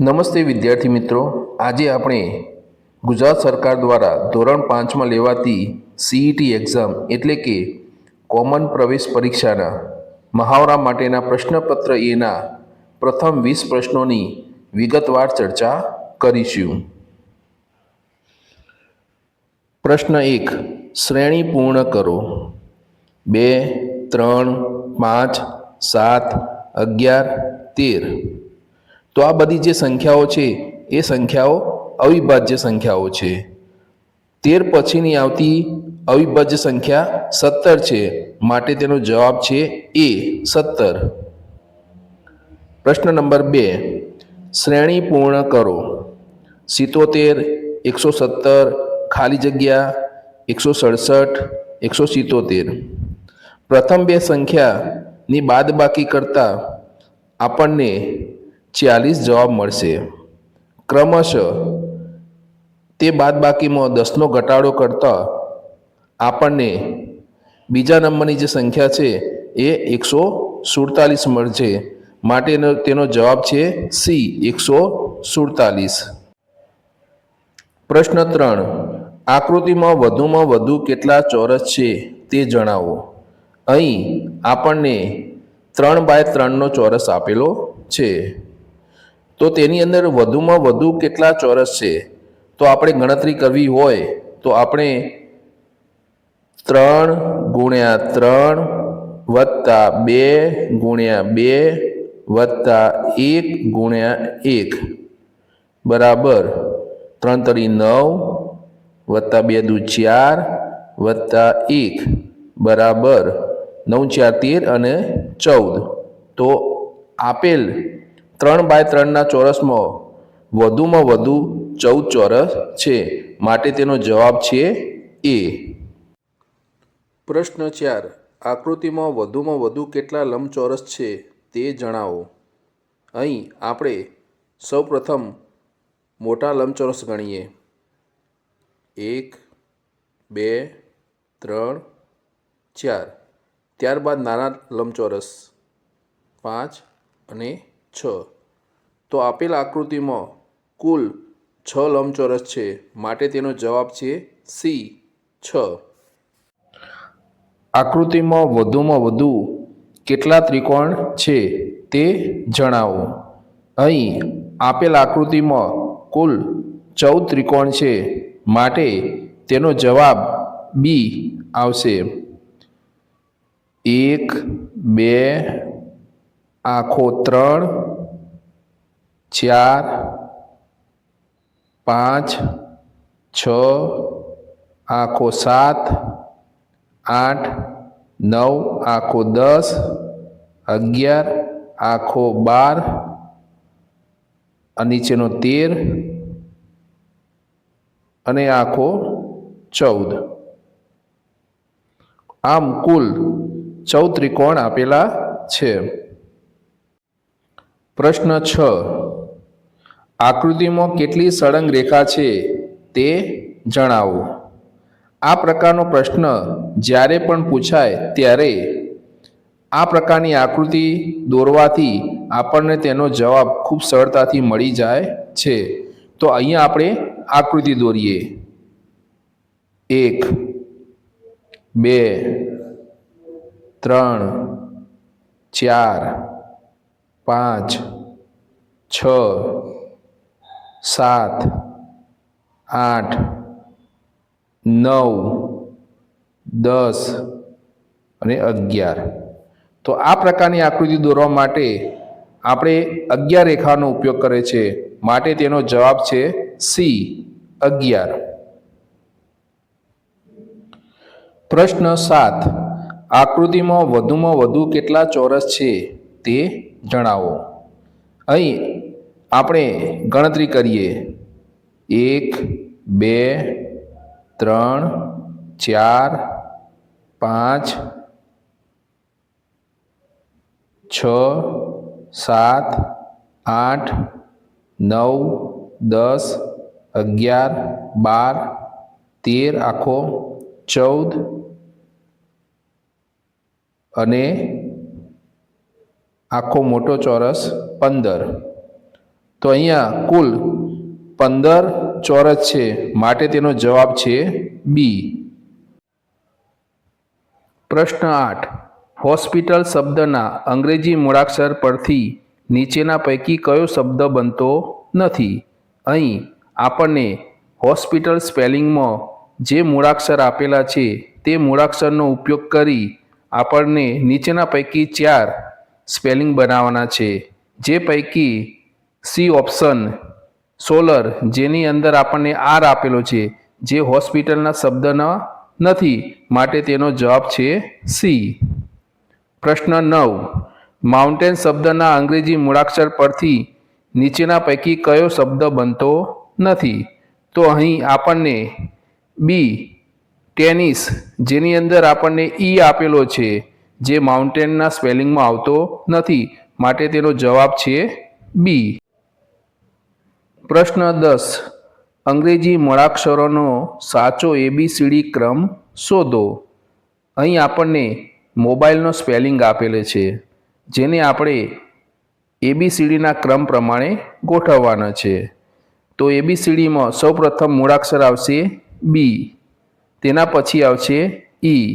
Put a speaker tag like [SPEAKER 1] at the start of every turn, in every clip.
[SPEAKER 1] નમસ્તે વિદ્યાર્થી મિત્રો. આજે આપણે ગુજરાત સરકાર દ્વારા ધોરણ પાંચમાં લેવાતી સીઈટી એક્ઝામ એટલે કે કોમન પ્રવેશ પરીક્ષાના મહાવરા માટેના પ્રશ્નપત્ર એના પ્રથમ વીસ પ્રશ્નોની વિગતવાર ચર્ચા કરીશું. પ્રશ્ન એક, શ્રેણી પૂર્ણ કરો. બે, ત્રણ, પાંચ, સાત, અગિયાર, તેર. તો આ બધી જે સંખ્યાઓ છે, એ સંખ્યાઓ અવિભાજ્ય સંખ્યાઓ છે. તેર પછીની આવતી અવિભાજ્ય સંખ્યા સત્તર છે. માટે તેનો જવાબ છે એ સત્તર. પ્રશ્ન નંબર બે. શ્રેણી પૂર્ણ કરો. સિત્તોતેર, એકસો સત્તર, ખાલી જગ્યા, એકસો સડસઠ, એકસો સિત્તોતેર. પ્રથમ બે સંખ્યાની બાદબાકી કરતાં આપણને ચાલીસ જવાબ મળશે. ક્રમશઃ તે બાદબાકીમાં દસનો ઘટાડો કરતાં આપણને બીજા નંબરની જે સંખ્યા છે એ એકસો સુડતાલીસ મળશે. માટેનો તેનો જવાબ છે સી, એકસો સુડતાલીસ. પ્રશ્ન ત્રણ. આકૃતિમાં વધુમાં વધુ કેટલા ચોરસ છે તે જણાવો. અહીં આપણને ત્રણ બાય ત્રણનો ચોરસ આપેલો છે. તો તેની અંદર વધુમાં વધુ કેટલા ચોરસ છે? તો આપણે ગણતરી કરવી હોય તો આપણે ત્રણ ગુણ્યા ત્રણ વત્તા બે ગુણ્યા બે વત્તા એક ગુણ્યા એક. બરાબર? ત્રણ તરી નવ વત્તા બે દુ ચાર વત્તા એક. બરાબર? નવ ચાર તેર અને ચૌદ. તો આપેલ ત્રણ બાય ત્રણના ચોરસમાં વધુમાં વધુ ચૌદ ચોરસ છે. માટે તેનો જવાબ છે એ. પ્રશ્ન ચાર. આકૃતિમાં વધુમાં વધુ કેટલા લંબચોરસ છે તે જણાવો. અહીં આપણે સૌપ્રથમ મોટા લંબચોરસ ગણીએ. એક, બે, ત્રણ, ચાર. ત્યારબાદ નાના લંબચોરસ. પાંચ અને છ. તો આપેલ આકૃતિમાં કુલ છ લંબચોરસ છે. માટે તેનો જવાબ છે સી છ. આકૃતિમાં વધુમાં વધુ કેટલા ત્રિકોણ છે તે જણાવો. અહીં આપેલ આકૃતિમાં કુલ ચૌદ ત્રિકોણ છે. માટે તેનો જવાબ બી આવશે. એક, બે આખો ત્રણ, ચાર, પાંચ, છ, આખો સાત, આઠ, નવ, આખો દસ, અગિયાર, આખો બાર નીચેનો તેર અને આખો ચૌદ. આમ કુલ ચૌદ ત્રિકોણ આપેલા છે. પ્રશ્ન છ. આકૃતિમાં કેટલી સળંગ રેખા છે તે જણાવો. આ પ્રકારનો પ્રશ્ન જ્યારે પણ પૂછાય ત્યારે આ પ્રકારની આકૃતિ દોરવાથી આપણને તેનો જવાબ ખૂબ સરળતાથી મળી જાય છે. તો અહીંયા આપણે આકૃતિ દોરીએ. એક, બે, ત્રણ, ચાર પાંચ, છ, સાત, આઠ, નવ, દસ અને અગિયાર. તો આ પ્રકારની આકૃતિ દોરવા માટે આપણે અગિયાર રેખાનો ઉપયોગ કરે છે. માટે તેનો જવાબ છે સી, અગિયાર. પ્રશ્ન સાત. આકૃતિમાં વધુમાં વધુ કેટલા ચોરસ છે? તે જણાવો. અહીં આપણે ગણતરી કરીએ. એક, બે, ત્રણ, ચાર, પાંચ, છ, સાત, આઠ, નવ, દસ, અગિયાર, બાર, તેર આખો, ચૌદ અને આખો મોટો ચોરસ પંદર. તો અહીંયા કુલ પંદર ચોરસ છે. માટે તેનો જવાબ છે બી. પ્રશ્ન આઠ. હોસ્પિટલ શબ્દના અંગ્રેજી મૂળાક્ષર પરથી નીચેના પૈકી કયો શબ્દ બનતો નથી? અહીં આપણને હોસ્પિટલ સ્પેલિંગમાં જે મૂળાક્ષર આપેલા છે તે મૂળાક્ષરનો ઉપયોગ કરી આપણને નીચેના પૈકી ચાર સ્પેલિંગ બનાવવાના છે. જે પૈકી સી ઓપ્શન સોલર, જેની અંદર આપણને આર આપેલો છે, જે હોસ્પિટલના શબ્દના નથી, માટે તેનો જવાબ છે સી. પ્રશ્ન નવ. માઉન્ટેન શબ્દના અંગ્રેજી મૂળાક્ષર પરથી નીચેના પૈકી કયો શબ્દ બનતો નથી? તો અહીં આપણને બી ટેનિસ, જેની અંદર આપણને ઈ આપેલો છે. જે માઉન્ટેનના સ્પેલિંગમાં આવતો નથી, માટે તેનો જવાબ છે બી પ્રશ્ન દસ. અંગ્રેજી મૂળાક્ષરોનો સાચો એબીસીડી ક્રમ શોધો. અહીં આપણને મોબાઈલનો સ્પેલિંગ આપેલો છે, જેને આપણે એબીસીડીના ક્રમ પ્રમાણે ગોઠવવાના છે. તો એબીસીડીમાં સૌપ્રથમ મૂળાક્ષર આવશે બી તેના પછી આવશે ઈ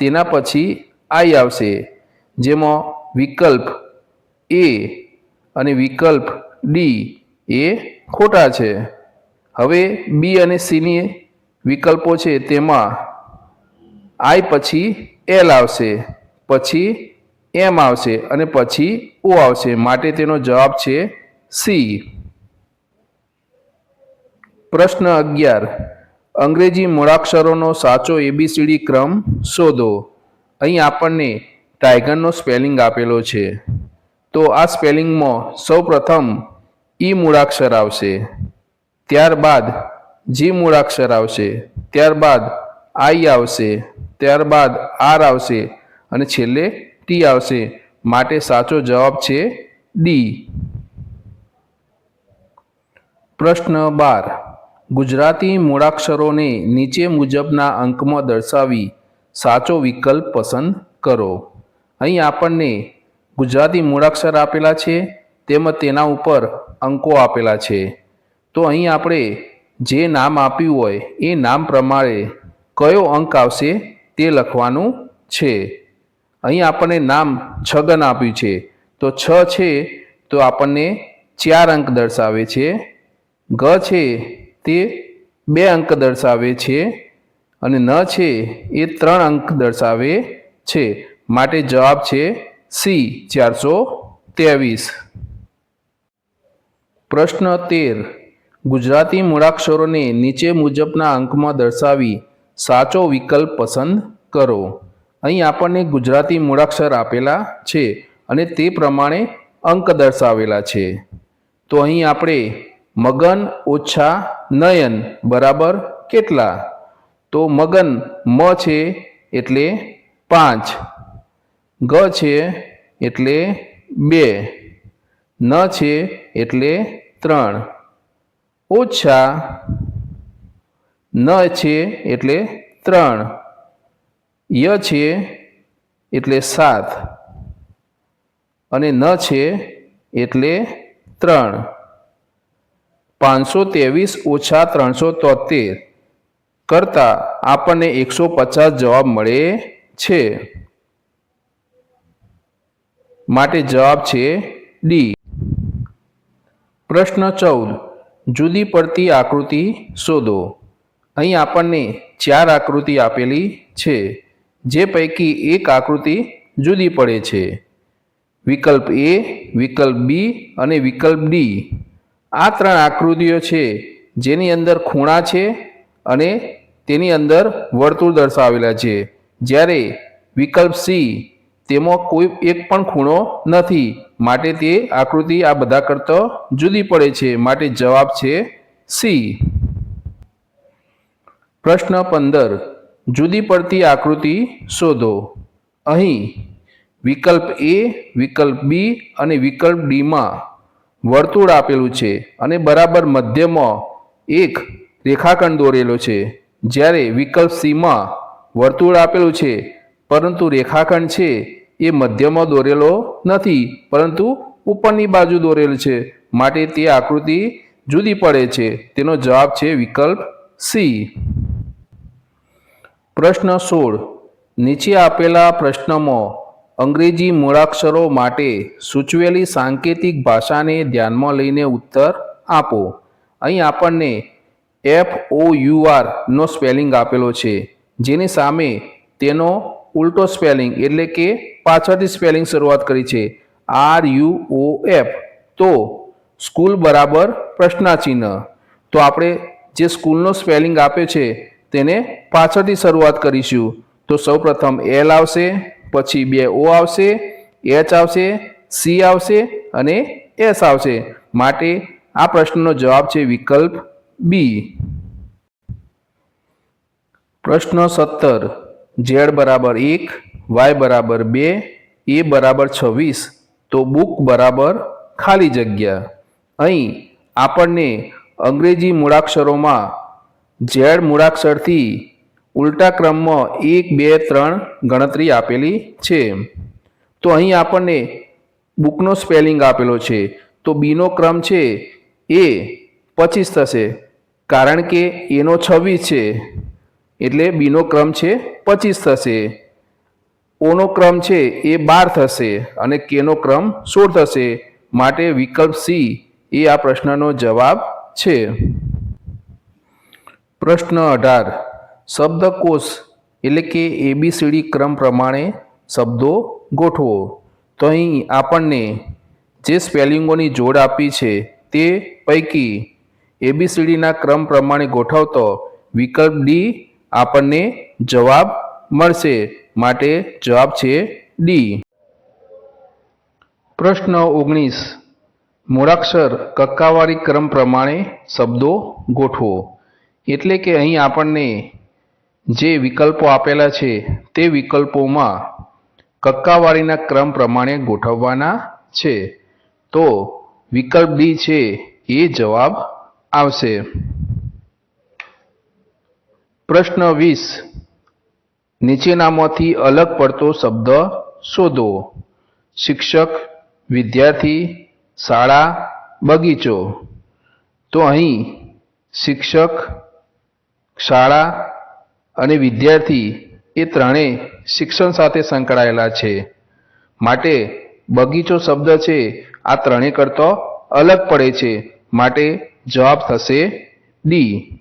[SPEAKER 1] તેના પછી આઈ આવશે. જેમાં વિકલ્પ એ અને વિકલ્પ ડી એ ખોટા છે. હવે બી અને સીની વિકલ્પો છે તેમાં આઈ પછી એલ આવશે, પછી એમ આવશે અને પછી ઓ આવશે. માટે તેનો જવાબ છે સી. પ્રશ્ન અગિયાર. અંગ્રેજી મૂળાક્ષરોનો સાચો એબીસીડી ક્રમ શોધો. અહીં આપણને ટાઈગરનો સ્પેલિંગ આપેલો છે. તો આ સ્પેલિંગમાં સૌપ્રથમ ઈ મૂળાક્ષર આવશે. ત્યારબાદ જી મૂળાક્ષર આવશે. ત્યારબાદ આઈ આવશે. ત્યારબાદ આર આવશે. અને છેલ્લે ટી આવશે. માટે સાચો જવાબ છે ડી. પ્રશ્ન બાર. ગુજરાતી મૂળાક્ષરોને નીચે મુજબના અંકમાં દર્શાવી સાચો વિકલ્પ પસંદ કરો. અહીં આપણને ગુજરાતી મૂળાક્ષર આપેલા છે, તેમજ તેના ઉપર અંકો આપેલા છે. તો અહીં આપણે જે નામ આપ્યું હોય, એ નામ પ્રમાણે કયો અંક આવશે તે લખવાનું છે. અહીં આપણને નામ છગન આપ્યું છે. તો છ છે, તો આપણને ચાર અંક દર્શાવે છે. ગ છે, તે બે અંક દર્શાવે છે. અને ન છે એ ત્રણ અંક દર્શાવે છે. માટે જવાબ છે સી, ચારસો ત્રેવીસ. પ્રશ્ન તેર. ગુજરાતી મૂળાક્ષરોને નીચે મુજબના અંકમાં દર્શાવી સાચો વિકલ્પ પસંદ કરો. અહીં આપણને ગુજરાતી મૂળાક્ષર આપેલા છે અને તે પ્રમાણે અંક દર્શાવેલા છે. તો અહીં આપણે મગન ઓછા નયન બરાબર કેટલા? તો મગન, મ છે એટલે પાંચ. ગ છે એટલે બે. ન છે એટલે ત્રણ. ઓછા ન છે એટલે ત્રણ. ય છે એટલે સાત. અને ન છે એટલે ત્રણ. પાંચસો ત્રેવીસ ઓછા ત્રણસો તોતેર. કરતાં આપણને એકસો પચાસ જવાબ મળે છે. માટે જવાબ છે ડી પ્રશ્ન ચૌદ. જુદી પડતી આકૃતિ શોધો. અહીં આપણને ચાર આકૃતિ આપેલી છે, જે પૈકી એક આકૃતિ જુદી પડે છે. વિકલ્પ એ વિકલ્પ બી અને વિકલ્પ ડી આ ત્રણ આકૃતિઓ છે, જેની અંદર ખૂણા છે અને તેની અંદર વર્તુળ દર્શાવેલા છે. જ્યારે વિકલ્પ સી તેમાં કોઈ એક પણ ખૂણો નથી, માટે તે આકૃતિ આ બધા કરતાં જુદી પડે છે, માટે જવાબ છે સી. પ્રશ્ન પંદર. જુદી પડતી આકૃતિ શોધો. અહીં વિકલ્પ એ, વિકલ્પ બી અને વિકલ્પ ડીમાં વર્તુળ આપેલું છે અને બરાબર મધ્યમાં એક રેખાખંડ દોરેલો છે. જ્યારે વિકલ્પ સીમાં વર્તુળ આપેલું છે, પરંતુ રેખાખંડ છે, એ મધ્યમાં દોરેલો નથી, પરંતુ ઉપરની બાજુ દોરેલ છે. માટે તે આકૃતિ જુદી પડે છે. તેનો જવાબ છે વિકલ્પ સી પ્રશ્ન સોળ. નીચે આપેલા પ્રશ્નમાં અંગ્રેજી મૂળાક્ષરો માટે સૂચવેલી સાંકેતિક ભાષાને ધ્યાનમાં લઈને ઉત્તર આપો. અહીં આપણને એફ ઓ યુ આર નો સ્પેલિંગ આપેલો છે. જેની સામે તેનો ઉલટો સ્પેલિંગ એટલે કે પાછળથી સ્પેલિંગ શરૂઆત કરી છે. આર યુ ઓ એફ તો સ્કૂલ બરાબર પ્રશ્નાચિહ્ન. તો આપણે જે સ્કૂલનો સ્પેલિંગ આપ્યો છે તેને પાછળથી શરૂઆત કરીશું. તો સૌપ્રથમ એલ આવશે, પછી બે ઓ આવશે એચ આવશે સી આવશે અને એસ આવશે. માટે આ પ્રશ્નનો જવાબ છે વિકલ્પ બી. પ્રશ્ન સત્તર. ઝેડ બરાબર એક, વાય બરાબર બે, એ બરાબર છવ્વીસ. તો બુક બરાબર ખાલી જગ્યા. અહીં આપણને અંગ્રેજી મૂળાક્ષરોમાં ઝેડ મૂળાક્ષરથી ઉલટા ક્રમમાં એક, બે, ત્રણ ગણતરી આપેલી છે. તો અહીં આપણને બુકનો સ્પેલિંગ આપેલો છે. તો બીનો ક્રમ છે એ પચીસ થશે. કારણ કે એનો છવ્વીસ છે, એટલે બીનો ક્રમ છે પચીસ થશે. ઓનો ક્રમ છે એ બાર થશે અને કેનો ક્રમ સોળ થશે. માટે વિકલ્પ સી એ આ પ્રશ્નનો જવાબ છે. પ્રશ્ન અઢાર. શબ્દકોશ એટલે કે એબીસીડી ક્રમ પ્રમાણે શબ્દો ગોઠવો. તો અહીં આપણને જે સ્પેલિંગોની જોડ આપી છે તે પૈકી એબીસીડીના ક્રમ પ્રમાણે ગોઠવતો વિકલ્પ ડી આપણને જવાબ મળશે. માટે જવાબ છે ડી પ્રશ્ન ઓગણીસ. મૂળાક્ષર કક્કાવારી ક્રમ પ્રમાણે શબ્દો ગોઠવો. એટલે કે અહીં આપણને જે વિકલ્પો આપેલા છે તે વિકલ્પોમાં કક્કાવારીના ક્રમ પ્રમાણે ગોઠવવાના છે. તો વિકલ્પ ડી છે એ જવાબ આવશે. પ્રશ્ન વીસ. નીચેનામાંથી અલગ પડતો શબ્દ શોધો. શિક્ષક, વિદ્યાર્થી, શાળા, બગીચો. તો અહીં શિક્ષક, શાળા અને વિદ્યાર્થી એ ત્રણેય શિક્ષણ સાથે સંકળાયેલા છે. માટે બગીચો શબ્દ છે, આ ત્રણેય કરતો અલગ પડે છે. માટે જવાબ થશે ડી.